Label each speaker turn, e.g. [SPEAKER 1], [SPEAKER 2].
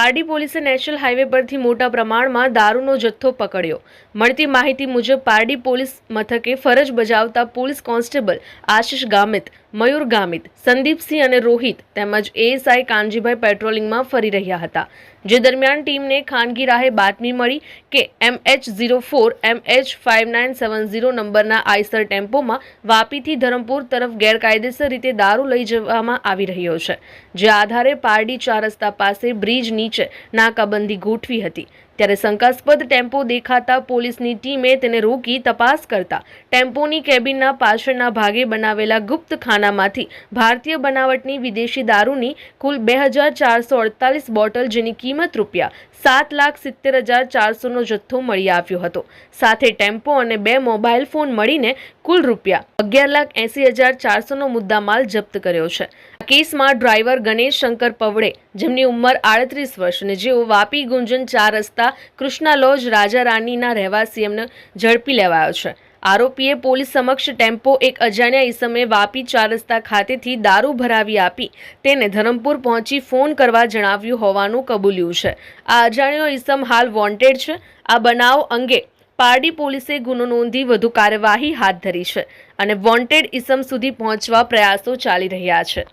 [SPEAKER 1] પારડી પોલીસે national highway પરથી મોટા પ્રમાણમાં દારૂનો જથ્થો પકડ્યો. મળતી માહિતી મુજબ પારડી પોલીસ મથકે ફરજ બજાવતા પોલીસ કોન્સ્ટેબલ આશિષ ગામિત, મયુર ગામિત, સંદીપસિંહ અને રોહિત તેમજ એએસઆઈ કાનજીભાઈ પેટ્રોલિંગમાં ફરી રહ્યા હતા. જે દરમિયાન ટીમને ખાનગી રાહે બાતમી મળી કે MH zero four, MH five nine seven zero નંબરના આઈસર ટેમ્પોમાં વાપીથી ધરમપુર તરફ ગેરકાયદેસર રીતે દારૂ લઈ જવામાં આવી રહ્યો છે. જે આધારે પારડી ચાર રસ્તા પાસે બ્રિજ નીચે નાકાબંધી ગોઠવી હતી. ત્યારે શંકાસ્પદ ટેમ્પો દેખાતા પોલીસની ટીમે તેને રોકી તપાસ કરતા ટેમ્પોની કેબિનના પાછળના ભાગે બનાવેલા ગુપ્ત ખાનામાંથી ભારતીય બનાવટની વિદેશી દારૂની કુલ બે હજાર ચારસો અડતાલીસ બોટલ જેની કિંમત રૂપિયા સાત લાખ સિત્તેર હજાર ચારસોનો જથ્થો મળી આવ્યો હતો. સાથે ટેમ્પો અને બે મોબાઈલ ફોન મળીને કુલ રૂપિયા અગિયાર લાખ એંસી હજાર ચારસોનો મુદ્દામાલ જપ્ત કર્યો છે. કેસમાં ડ્રાઈવર ગણેશ શંકર પવડે, જેમની ઉંમર આડત્રીસ વર્ષ અને જેઓ વાપી ગુંજન ચાર રસ્તા કૃષ્ણા લોજ રાજા રાણીના રહેવાસી એમને ઝડપી લેવાયો છે. આરોપીએ પોલીસ સમક્ષ ટેમ્પો એક અજાણ્યા ઈસમે વાપી ચાર રસ્તા ખાતેથી દારૂ ભરાવી આપી, તેને ધરમપુર પહોંચી ફોન કરવા જણાવ્યું હોવાનું કબૂલ્યું છે. આ અજાણ્યો ઈસમ હાલ વોન્ટેડ છે. આ બનાવ અંગે પારડી પોલીસે ગુનો નોંધી વધુ કાર્યવાહી હાથ ધરી છે અને વોન્ટેડ ઈસમ સુધી પહોંચવા પ્રયાસો ચાલી રહ્યા છે.